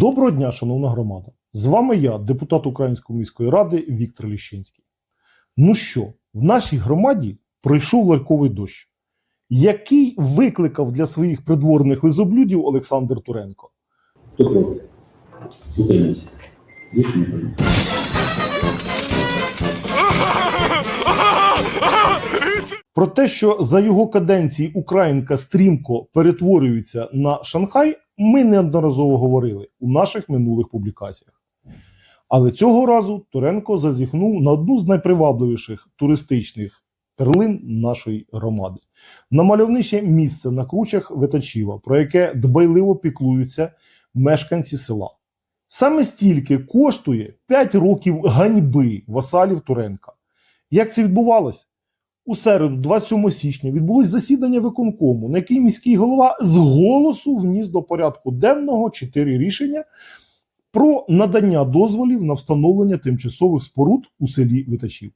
Доброго дня, шановна громада. З вами я, депутат Української міської ради Віктор Ліщинський. Ну що, в нашій громаді пройшов ларьковий дощ, який викликав для своїх придворних лизоблюдів Олександр Туренко. Хто проти? Утримався. Про те, що за його каденції Українка стрімко перетворюється на Шанхай, ми неодноразово говорили у наших минулих публікаціях. Але цього разу Туренко зазіхнув на одну з найпривабливіших туристичних перлин нашої громади на мальовниче місце на кручах Веточіва, про яке дбайливо піклуються мешканці села. Саме стільки коштує 5 років ганьби васалів Туренка. Як це відбувалось? У середу, 27 січня, відбулось засідання виконкому, на який міський голова з голосу вніс до порядку денного чотири рішення про надання дозволів на встановлення тимчасових споруд у селі Витачів.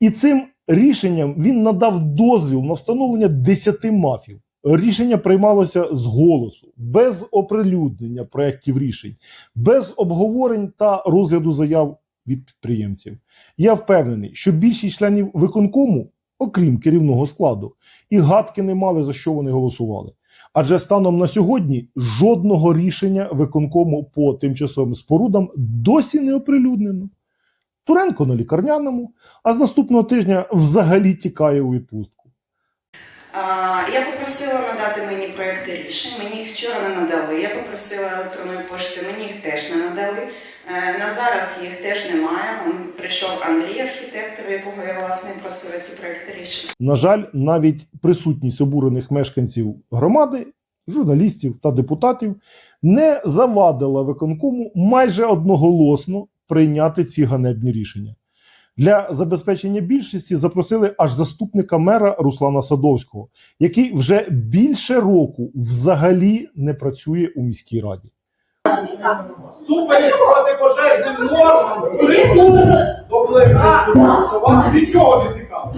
І цим рішенням він надав дозвіл на встановлення 10 мафів. Рішення приймалося з голосу, без оприлюднення проєктів рішень, без обговорень та розгляду заяв від підприємців. Я впевнений, що більшість членів виконкому, окрім керівного складу, і гадки не мали за що вони голосували. Адже станом на сьогодні жодного рішення виконкому по тимчасовим спорудам досі не оприлюднено. Туренко на лікарняному, а з наступного тижня взагалі тікає у відпустку. Я попросила надати мені проекти рішень. Мені їх вчора не надали. Я попросила електронної пошти, мені їх теж не надали. Е, На зараз їх теж немає. Прийшов Андрій, архітектор, якого я власне просила ці проекти рішень. На жаль, навіть присутність обурених мешканців громади, журналістів та депутатів не завадила виконкому майже одноголосно прийняти ці ганебні рішення. Для забезпечення більшості запросили аж заступника мера Руслана Садовського, який вже більше року взагалі не працює у міській раді. Супереч протипожежним нормам прибув до що вас нічого не цікавить.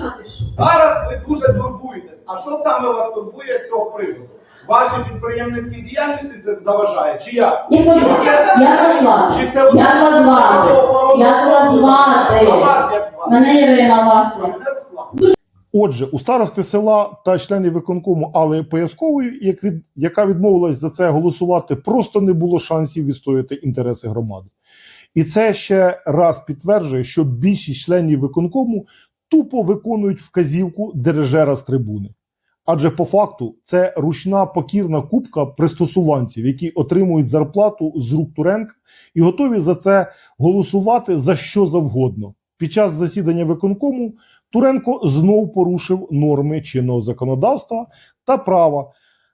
Зараз ви дуже турбуєтесь. А що саме вас турбує з цього приводу? Вашій підприємницькій діяльності заважає? Чи я? Як вас, звати? Чи це Як вас звати? Як вас звати? А вас звати? Мене Ірина Василь. Отже, у старости села та членів виконкому Алли Пояскової, як від, яка відмовилась за це голосувати, просто не було шансів відстояти інтереси громади. І це ще раз підтверджує, що більшість членів виконкому тупо виконують вказівку дирижера з трибуни. Адже по факту це ручна покірна кубка пристосуванців, які отримують зарплату з рук Туренка і готові за це голосувати за що завгодно. Під час засідання виконкому Туренко знов порушив норми чинного законодавства та права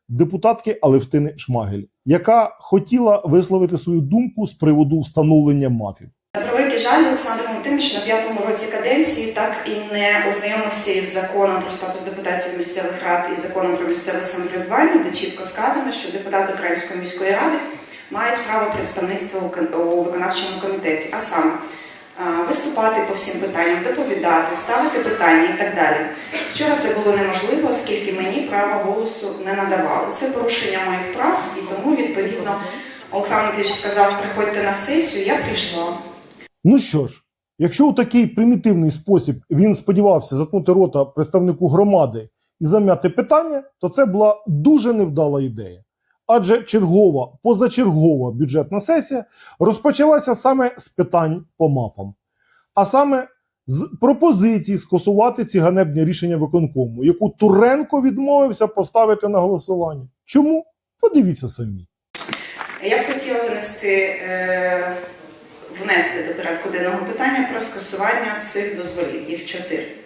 депутатки Алевтини Шмагель, яка хотіла висловити свою думку з приводу встановлення мафів. На превеликий жаль, Олександр Валентинович на п'ятому році каденції так і не ознайомився із законом про статус депутатів місцевих рад і законом про місцеве самоврядування, де чітко сказано, що депутати Української міської ради мають право представництва у виконавчому комітеті, а саме виступати по всім питанням, доповідати, ставити питання і так далі. Вчора це було неможливо, оскільки мені права голосу не надавали. Це порушення моїх прав, і тому відповідно Олександр Валентинович сказав, приходьте на сесію, я прийшла. Ну що ж, якщо у такий примітивний спосіб він сподівався заткнути рота представнику громади і зам'яти питання, то це була дуже невдала ідея. Адже чергова, позачергова бюджетна сесія розпочалася саме з питань по мафам, а саме з пропозиції скасувати ці ганебні рішення виконкому, яку Туренко відмовився поставити на голосування. Чому? Подивіться самі. Я б хотіла винести, е, внести до порядку денного питання про скасування цих дозволів, їх чотири.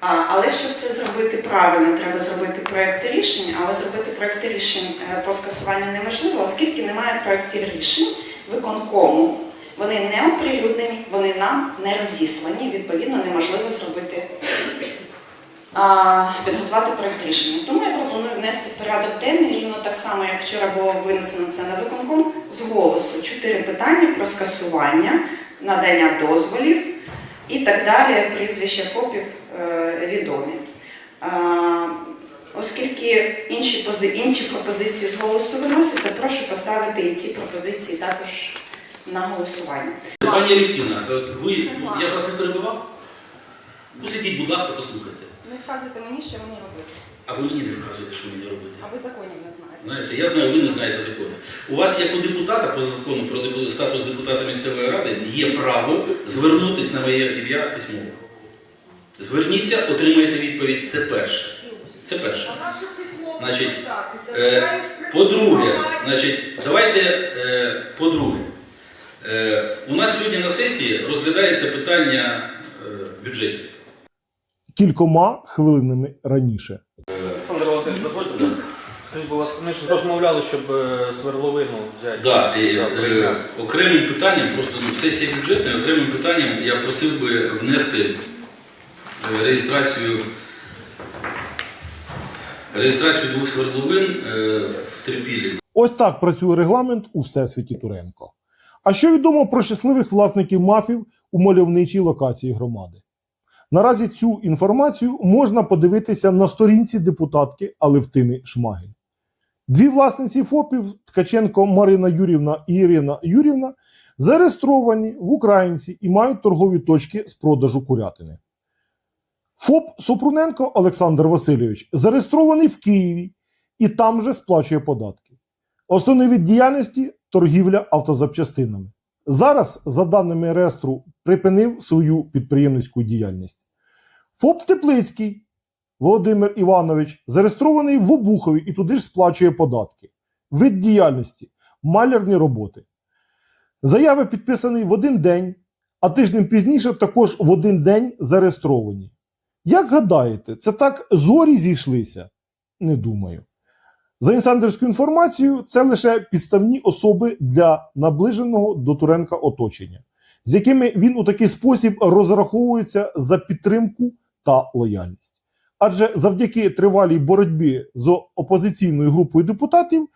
Але щоб це зробити правильно, треба зробити проекти рішень, але зробити проекти рішень е, по скасуванню неможливо, оскільки немає проєктів рішень виконкому. Вони не оприлюднені, вони нам не розіслані, відповідно, неможливо зробити а, підготувати проєкт рішення. Тому я пропоную внести в порядок денний, рівно так само, як вчора було винесено це на виконком, з голосу чотири питання про скасування, надання дозволів і так далі. Прізвища ФОПів відомі. Оскільки інші, пози... інші пропозиції з голосу виносяться, прошу поставити і ці пропозиції також на голосування. Пані Алівтіна, от ви, я ж вас не перебивав? Посидіть, будь ласка, послухайте. Не вказуйте мені, що мені робити, А ви мені не вказуєте, що мені робити. а ви законів не знаєте. Знаєте, я знаю, ви не знаєте закону. У вас, як у депутата, по закону про статус депутата місцевої ради, є право звернутися на моє ім'я письмово. Зверніться, отримаєте відповідь. Це перше. Це перше. Значить, е, По-друге, значить, давайте е, по-друге. Е, у нас сьогодні на сесії розглядається питання е, бюджету. Кількома хвилинами раніше. Олександр Валентинович, дозвольте, будь ласка. Скажіть, будь ласка, ми ж розмовляли, щоб е, свердловину взяти. Да, і, е, окремим питанням, просто ну, сесія бюджетна, окремим питанням я просив би внести реєстрацію, реєстрацію двох свердловин е, в Трипілі. Ось так працює регламент у всесвіті Туренко. А що відомо про щасливих власників мафів у мальовничій локації громади? Наразі цю інформацію можна подивитися на сторінці депутатки Алевтини Шмагель. Дві власниці ФОПів Ткаченко Марина Юрівна і Ірина Юрівна зареєстровані в Українці і мають торгові точки з продажу курятини. ФОП Супруненко Олександр Васильович зареєстрований в Києві і там же сплачує податки. Основний від діяльності торгівля автозапчастинами. Зараз, за даними реєстру, припинив свою підприємницьку діяльність. ФОП Теплицький Володимир Іванович зареєстрований в Обухові і туди ж сплачує податки. Вид діяльності малярні роботи. Заяви підписані в один день, а тиждень пізніше також в один день зареєстровані. Як гадаєте, це так зорі зійшлися? Не думаю. За інсайдерською інформацією, це лише підставні особи для наближеного до Туренка оточення, з якими він у такий спосіб розраховується за підтримку та лояльність. Адже завдяки тривалій боротьбі з опозиційною групою депутатів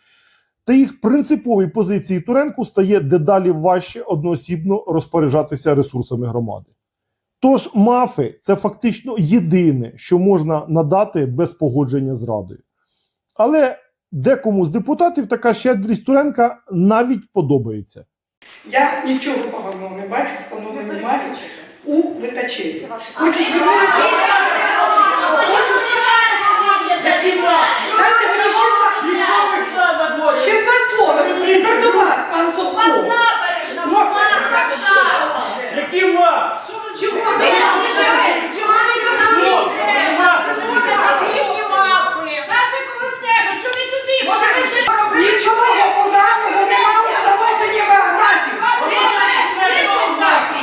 та їх принциповій позиції Туренку стає дедалі важче одноосібно розпоряджатися ресурсами громади. Тож мафи це фактично єдине, що можна надати без погодження з радою. Але декому з депутатів така щедрість Туренка навіть подобається. Я нічого поганого не бачу в встановленні у витаченні. Хочу звернутися. Хочу. Дайте мені ще два, ще два слова. Тепер до вас, пан Собко. Які ма?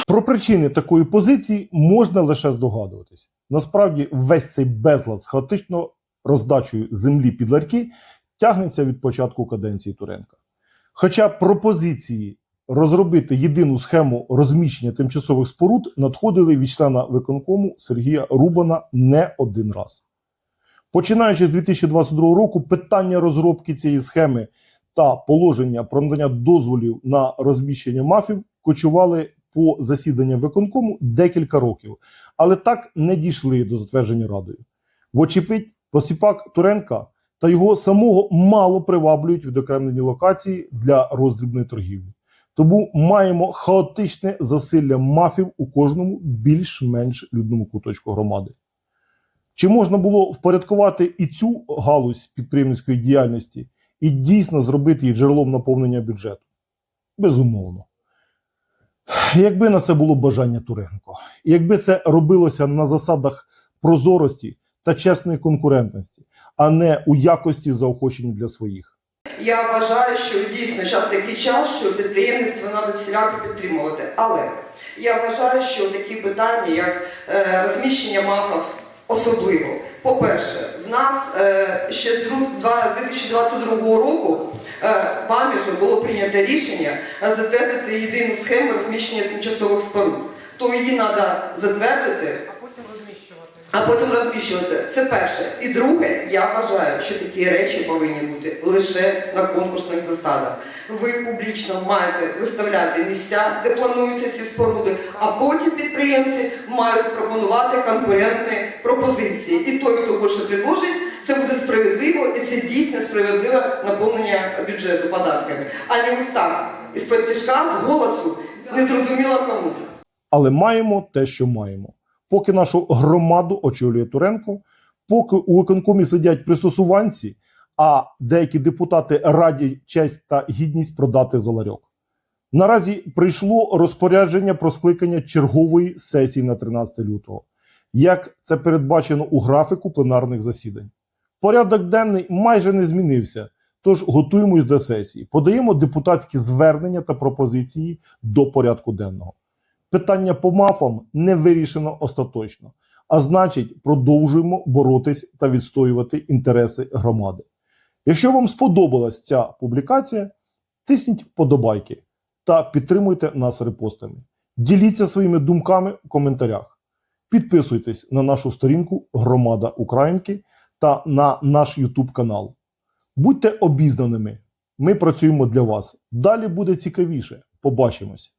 Про причини такої позиції можна лише здогадуватись. Насправді, весь цей безлад з хаотично роздачею землі під ларьки тягнеться від початку каденції Туренка. Хоча пропозиції розробити єдину схему розміщення тимчасових споруд надходили від члена виконкому Сергія Рубана не один раз. Починаючи з 2022 року, питання розробки цієї схеми та положення про надання дозволів на розміщення мафів кочували по засіданням виконкому декілька років, але так не дійшли до затвердження радою. Вочевидь, посіпак Туренка та його самого мало приваблюють відокремлені локації для роздрібної торгівлі. Тому маємо хаотичне засилля мафів у кожному більш-менш людному куточку громади. Чи можна було впорядкувати і цю галузь підприємницької діяльності і дійсно зробити її джерелом наповнення бюджету? Безумовно. Якби на це було бажання Туренко, якби це робилося на засадах прозорості та чесної конкурентності, а не у якості заохочень для своїх. Я вважаю, що дійсно зараз такий час, що підприємництво треба всіляко підтримувати. Але я вважаю, що такі питання, як е, розміщення мафів, особливо. По-перше, в нас е, ще з 2022 року е, вами вже було прийнято рішення е, затвердити єдину схему розміщення тимчасових споруд. То її треба затвердити, а потім розміщувати. Це перше. І друге, я вважаю, що такі речі повинні бути лише на конкурсних засадах. Ви публічно маєте виставляти місця, де плануються ці споруди, а потім підприємці мають пропонувати конкурентні пропозиції. І той, хто більше предложить, Це буде справедливо і це дійсно справедливе наповнення бюджету податками, а не із-під тяжка, з голосу, незрозуміло кому. Але маємо те, що маємо. Поки нашу громаду очолює Туренко, поки у виконкомі сидять пристосуванці, а деякі депутати радять честь та гідність продати за ларьок. Наразі прийшло розпорядження про скликання чергової сесії на 13 лютого, як це передбачено у графіку пленарних засідань. Порядок денний майже не змінився, тож готуємось до сесії, подаємо депутатські звернення та пропозиції до порядку денного. Питання по мафам не вирішено остаточно, а значить, продовжуємо боротись та відстоювати інтереси громади. Якщо вам сподобалась ця публікація, тисніть вподобайки та підтримуйте нас репостами. Діліться своїми думками в коментарях. Підписуйтесь на нашу сторінку Громада Українки та на наш YouTube канал. Будьте обізнаними. Ми працюємо для вас. Далі буде цікавіше. Побачимось.